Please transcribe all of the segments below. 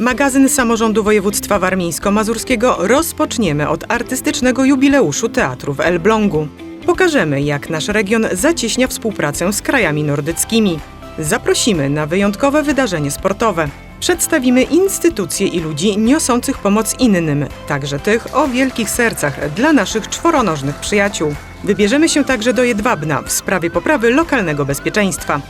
Magazyn Samorządu Województwa Warmińsko-Mazurskiego rozpoczniemy od artystycznego jubileuszu teatru w Elblągu. Pokażemy, jak nasz region zacieśnia współpracę z krajami nordyckimi. Zaprosimy na wyjątkowe wydarzenie sportowe. Przedstawimy instytucje i ludzi niosących pomoc innym, także tych o wielkich sercach dla naszych czworonożnych przyjaciół. Wybierzemy się także do Jedwabna w sprawie poprawy lokalnego bezpieczeństwa.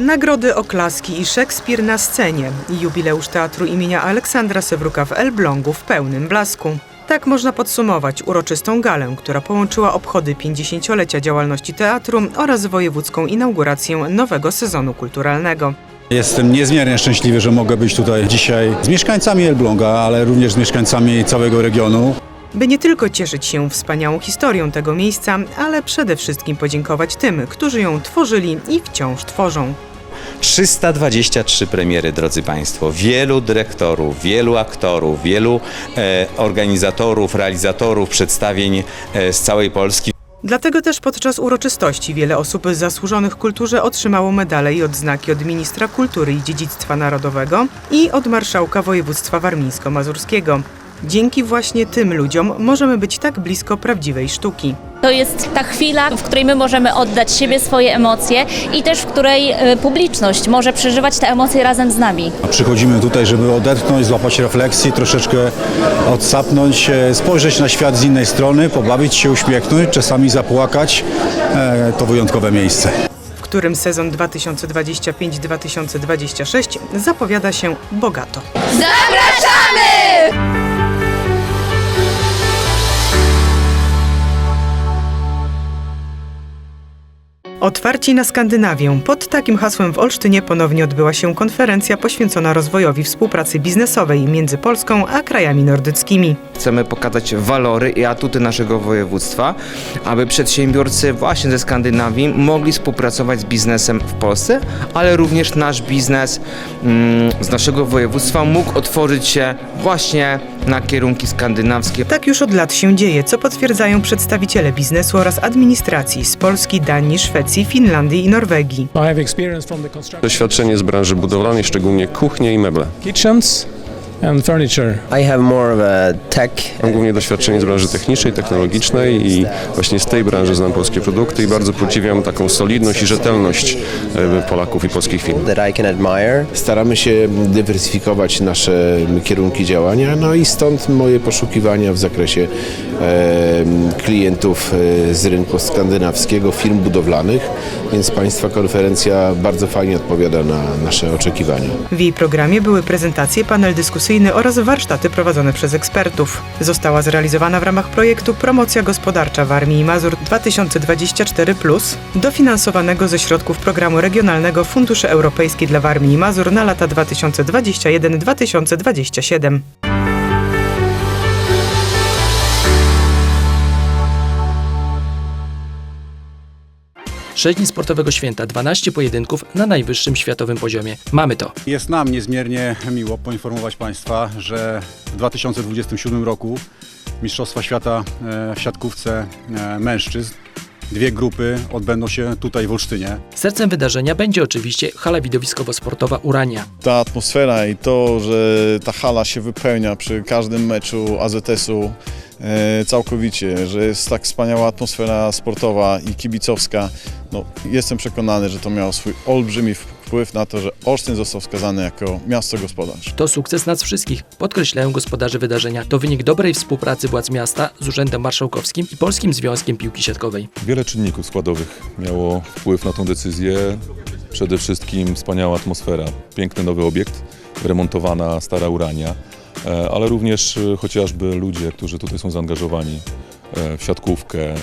Nagrody, oklaski i Szekspir na scenie. Jubileusz Teatru imienia Aleksandra Sewruka w Elblągu w pełnym blasku. Tak można podsumować uroczystą galę, która połączyła obchody 50-lecia działalności teatru oraz wojewódzką inaugurację nowego sezonu kulturalnego. Jestem niezmiernie szczęśliwy, że mogę być tutaj dzisiaj z mieszkańcami Elbląga, ale również z mieszkańcami całego regionu. By nie tylko cieszyć się wspaniałą historią tego miejsca, ale przede wszystkim podziękować tym, którzy ją tworzyli i wciąż tworzą. 323 premiery, drodzy Państwo. Wielu dyrektorów, wielu aktorów, wielu e, organizatorów, realizatorów przedstawień e, z całej Polski. Dlatego też podczas uroczystości wiele osób zasłużonych kulturze otrzymało medale i odznaki od ministra kultury i dziedzictwa narodowego i od marszałka województwa warmińsko-mazurskiego. Dzięki właśnie tym ludziom możemy być tak blisko prawdziwej sztuki. To jest ta chwila, w której my możemy oddać siebie, swoje emocje i też w której e, publiczność może przeżywać te emocje razem z nami. Przychodzimy tutaj, żeby odetchnąć, złapać refleksji, troszeczkę odsapnąć, e, spojrzeć na świat z innej strony, pobawić się, uśmiechnąć, czasami zapłakać. E, To wyjątkowe miejsce. w którym sezon 2025-2026 zapowiada się bogato. Otwarci na Skandynawię. Pod takim hasłem w Olsztynie ponownie odbyła się konferencja poświęcona rozwojowi współpracy biznesowej między Polską a krajami nordyckimi. Chcemy pokazać walory i atuty naszego województwa, aby przedsiębiorcy właśnie ze Skandynawii mogli współpracować z biznesem w Polsce, ale również nasz biznes mm, z naszego województwa mógł otworzyć się właśnie na kierunki skandynawskie. Tak już od lat się dzieje, co potwierdzają przedstawiciele biznesu oraz administracji z Polski, Danii, Szwecji, Finlandii i Norwegii. Doświadczenie z branży budowlanej, szczególnie kuchnie i meble. kitchens and furniture. I have more of a tech Mam głównie doświadczenie z branży technicznej, technologicznej i właśnie z tej branży znam polskie produkty i bardzo podziwiam taką solidność i rzetelność e, Polaków i polskich firm. that I can admire. Staramy się dywersyfikować nasze kierunki działania, no i stąd moje poszukiwania w zakresie klientów e, z rynku skandynawskiego, firm budowlanych, więc Państwa konferencja bardzo fajnie odpowiada na nasze oczekiwania. W jej programie były prezentacje, panel dyskusyjny oraz warsztaty prowadzone przez ekspertów. Została zrealizowana w ramach projektu Promocja Gospodarcza w Armii i Mazur 2024, dofinansowanego ze środków programu regionalnego Fundusze Europejskie dla Warmii i Mazur na lata 2021-2027. Sześć dni sportowego święta, 12 pojedynków na najwyższym światowym poziomie. Mamy to. Jest nam niezmiernie miło poinformować Państwa, że w 2027 roku Mistrzostwa Świata e, w siatkówce e, mężczyzn, dwie grupy odbędą się tutaj w Olsztynie. Sercem wydarzenia będzie oczywiście hala widowiskowo-sportowa Urania. ta atmosfera i to, że ta hala się wypełnia przy każdym meczu AZS-u całkowicie, że jest tak wspaniała atmosfera sportowa i kibicowska. No, jestem przekonany, że to miało swój olbrzymi wpływ na to, że Olsztyn został wskazany jako miasto gospodarz. To sukces nas wszystkich, podkreślają gospodarze wydarzenia. To wynik dobrej współpracy władz miasta z Urzędem Marszałkowskim i Polskim Związkiem Piłki Siatkowej. Wiele czynników składowych miało wpływ na tą decyzję. Przede wszystkim wspaniała atmosfera, piękny nowy obiekt, remontowana stara urania, e, ale również e, chociażby ludzie, którzy tutaj są zaangażowani e, w siatkówkę,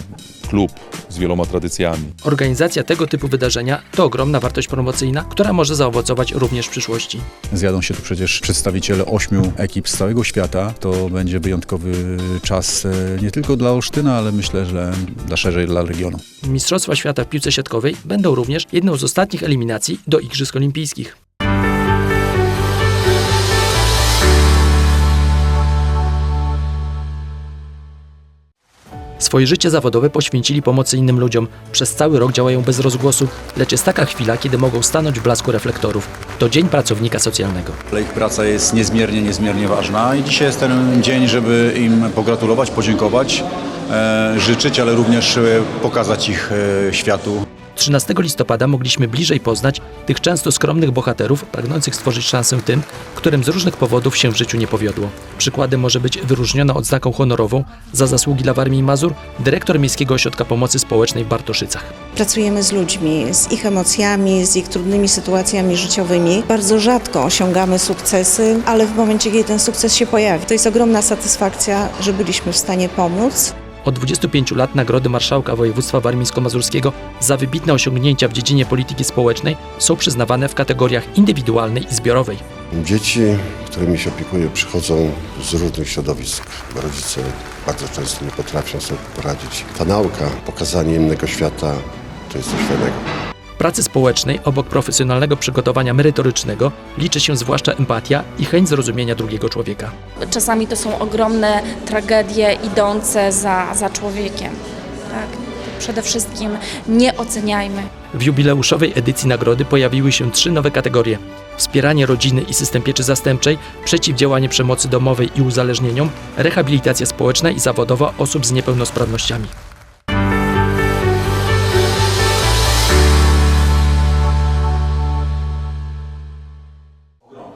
klub z wieloma tradycjami. Organizacja tego typu wydarzenia to ogromna wartość promocyjna, która może zaowocować również w przyszłości. Zjadą się tu przecież przedstawiciele ośmiu ekip z całego świata. To będzie wyjątkowy czas e, nie tylko dla Olsztyna, ale myślę, że dla szerzej dla regionu. Mistrzostwa Świata w piłce siatkowej będą również jedną z ostatnich eliminacji do Igrzysk Olimpijskich. Swoje życie zawodowe poświęcili pomocy innym ludziom. Przez cały rok działają bez rozgłosu, lecz jest taka chwila, kiedy mogą stanąć w blasku reflektorów. To Dzień Pracownika Socjalnego. Ich praca jest niezmiernie, niezmiernie ważna i dzisiaj jest ten dzień, żeby im pogratulować, podziękować, e, życzyć, ale również e, pokazać ich e, światu. 13 listopada mogliśmy bliżej poznać tych często skromnych bohaterów, pragnących stworzyć szansę tym, którym z różnych powodów się w życiu nie powiodło. Przykładem może być wyróżniona odznaką honorową za zasługi dla Warmii Mazur dyrektor Miejskiego Ośrodka Pomocy Społecznej w Bartoszycach. Pracujemy z ludźmi, z ich emocjami, z ich trudnymi sytuacjami życiowymi. Bardzo rzadko osiągamy sukcesy, ale w momencie, kiedy ten sukces się pojawi, to jest ogromna satysfakcja, że byliśmy w stanie pomóc. Od 25 lat nagrody Marszałka Województwa Warmińsko-Mazurskiego za wybitne osiągnięcia w dziedzinie polityki społecznej są przyznawane w kategoriach indywidualnej i zbiorowej. Dzieci, którymi się opiekuję, przychodzą z różnych środowisk. Rodzice bardzo często nie potrafią sobie poradzić. Ta nauka, pokazanie innego świata, to jest coś fajnego. Pracy społecznej, obok profesjonalnego przygotowania merytorycznego, liczy się zwłaszcza empatia i chęć zrozumienia drugiego człowieka. Czasami to są ogromne tragedie idące za, za człowiekiem. Tak? Przede wszystkim nie oceniajmy. W jubileuszowej edycji nagrody pojawiły się trzy nowe kategorie: wspieranie rodziny i system pieczy zastępczej, przeciwdziałanie przemocy domowej i uzależnieniom, rehabilitacja społeczna i zawodowa osób z niepełnosprawnościami.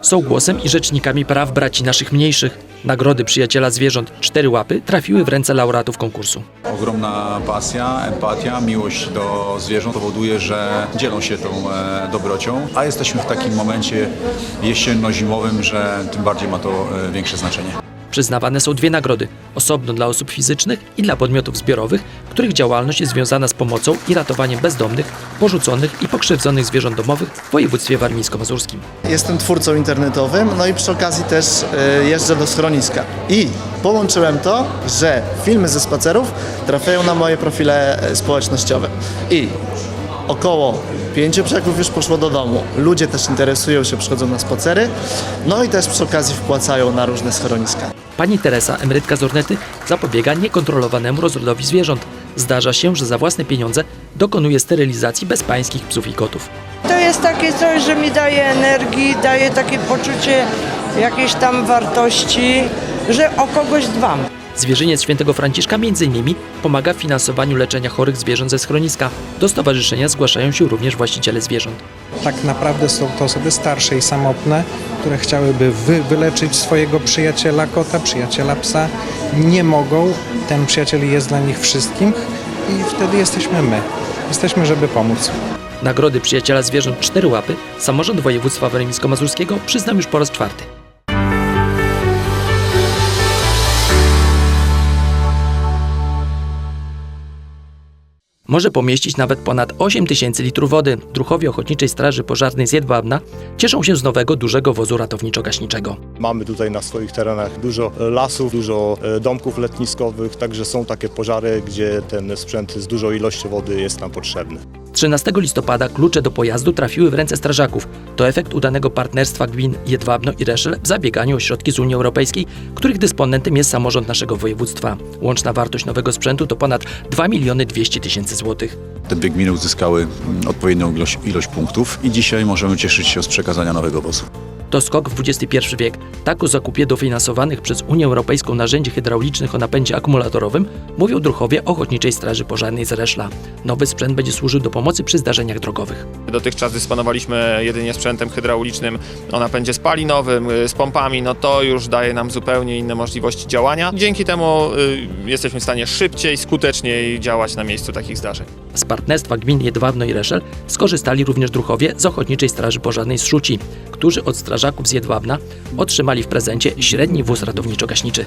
Są głosem i rzecznikami praw braci naszych mniejszych. Nagrody Przyjaciela Zwierząt Cztery Łapy trafiły w ręce laureatów konkursu. Ogromna pasja, empatia, miłość do zwierząt powoduje, że dzielą się tą e, dobrocią, a jesteśmy w takim momencie jesienno-zimowym, że tym bardziej ma to e, większe znaczenie. Przyznawane są dwie nagrody: osobno dla osób fizycznych i dla podmiotów zbiorowych, których działalność jest związana z pomocą i ratowaniem bezdomnych, porzuconych i pokrzywdzonych zwierząt domowych w województwie warmińsko-mazurskim. Jestem twórcą internetowym, no i przy okazji też y, jeżdżę do schroniska. I połączyłem to, że filmy ze spacerów trafiają na moje profile y, społecznościowe. I około pięciu psiaków już poszło do domu. Ludzie też interesują się, przychodzą na spacery, no i też przy okazji wpłacają na różne schroniska. Pani Teresa, emerytka z Ornety, zapobiega niekontrolowanemu rozrodowi zwierząt. Zdarza się, że za własne pieniądze dokonuje sterylizacji bezpańskich psów i kotów. To jest takie coś, że mi daje energii, daje takie poczucie jakiejś tam wartości, że o kogoś dbam. Zwierzyniec Świętego Franciszka m.in. pomaga w finansowaniu leczenia chorych zwierząt ze schroniska. Do stowarzyszenia zgłaszają się również właściciele zwierząt. Tak naprawdę są to osoby starsze i samotne, które chciałyby wy, wyleczyć swojego przyjaciela kota, przyjaciela psa. Nie mogą. Ten przyjaciel jest dla nich wszystkim i wtedy jesteśmy my. Jesteśmy, żeby pomóc. Nagrody Przyjaciela Zwierząt Cztery Łapy samorząd województwa warmińsko-mazurskiego przyznał już po raz czwarty. Może pomieścić nawet ponad 8 tysięcy litrów wody. Druchowie Ochotniczej Straży Pożarnej z Jedwabna cieszą się z nowego dużego wozu ratowniczo-gaśniczego. Mamy tutaj na swoich terenach dużo lasów, dużo e, domków letniskowych, także są takie pożary, gdzie ten sprzęt z dużą ilością wody jest nam potrzebny. 13 listopada klucze do pojazdu trafiły w ręce strażaków. To efekt udanego partnerstwa gmin Jedwabno i Reszel w zabieganiu o środki z Unii Europejskiej, których dysponentem jest samorząd naszego województwa. Łączna wartość nowego sprzętu to ponad 2 miliony 200 tysięcy złotych. Te dwie gminy uzyskały mm, odpowiednią ilość, ilość punktów i dzisiaj możemy cieszyć się z przekazania nowego wozu. To skok w XXI wiek. Tak o zakupie dofinansowanych przez Unię Europejską narzędzi hydraulicznych o napędzie akumulatorowym mówią druchowie Ochotniczej Straży Pożarnej z Reszla. Nowy sprzęt będzie służył do pomocy przy zdarzeniach drogowych. Dotychczas dysponowaliśmy jedynie sprzętem hydraulicznym o napędzie spalinowym, y, z pompami, no to już daje nam zupełnie inne możliwości działania. Dzięki temu y, jesteśmy w stanie szybciej, skuteczniej działać na miejscu takich zdarzeń. Z partnerstwa gmin Jedwabno i Reszel skorzystali również druchowie z Ochotniczej Straży Pożarnej z Szuci, którzy od strażaków z Jedwabna otrzymali w prezencie średni wóz ratowniczo-gaśniczy.